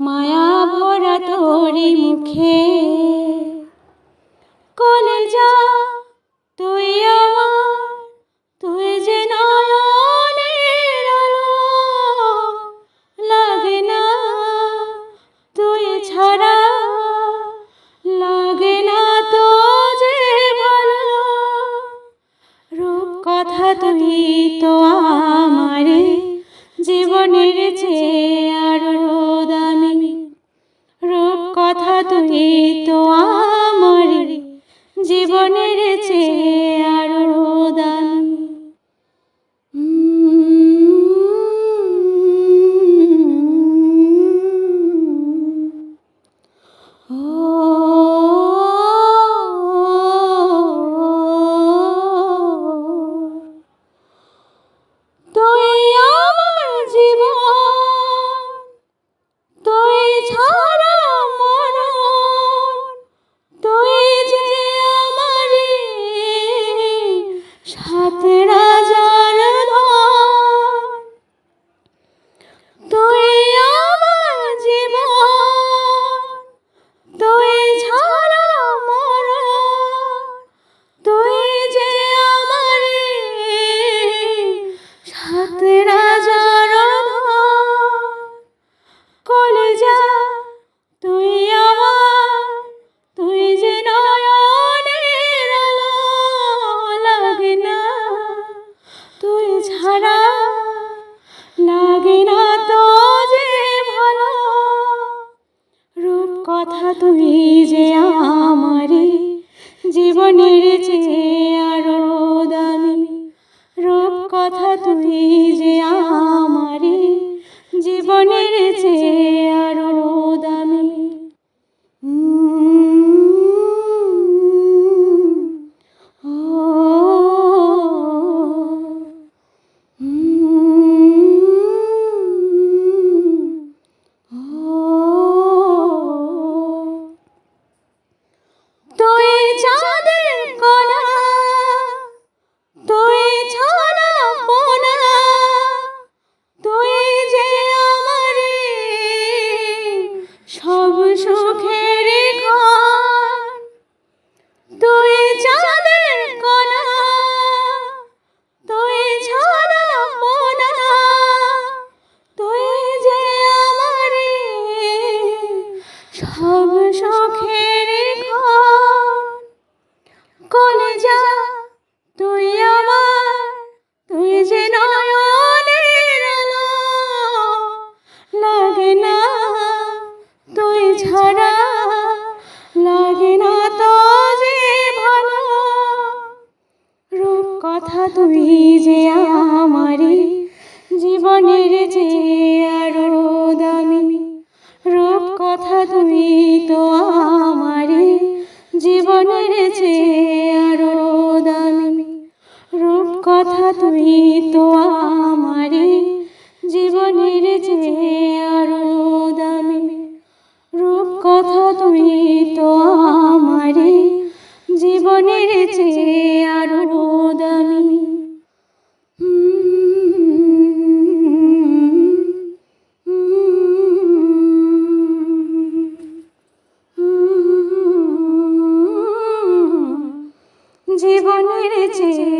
মায়া ভরা তোরে মুখে। কলে যা তুই আমার, তুই যে নয়নের আলো। লাগে না, তুই ছাড়া। লাগে না তো যে ভালো। রূপ কথা তুই তো আমারে জীবনের চেয়ে তো আমার জীবনের চেয়ে আরও দামি। ও কথা তুমি যে আমারে জীবনের চেয়ে আরও দামি। রূপ কথা তুমি যে আমারে জীবনের চেয়ে আরও ചതുർക്കോല কলেজা তুই আমার, তুই যে নয়নের আলো, লাগে না, তুই ছাড়া, লাগে না তো যে ভালো। রূপ কথা তুই যে আমারে জীবনের যে তুই তো আমারে জীবনের চেয়ে আরও দামি। রূপ কথা তুই তো আমারে জীবনের চেয়ে আরও দামি। জীবনের চেয়ে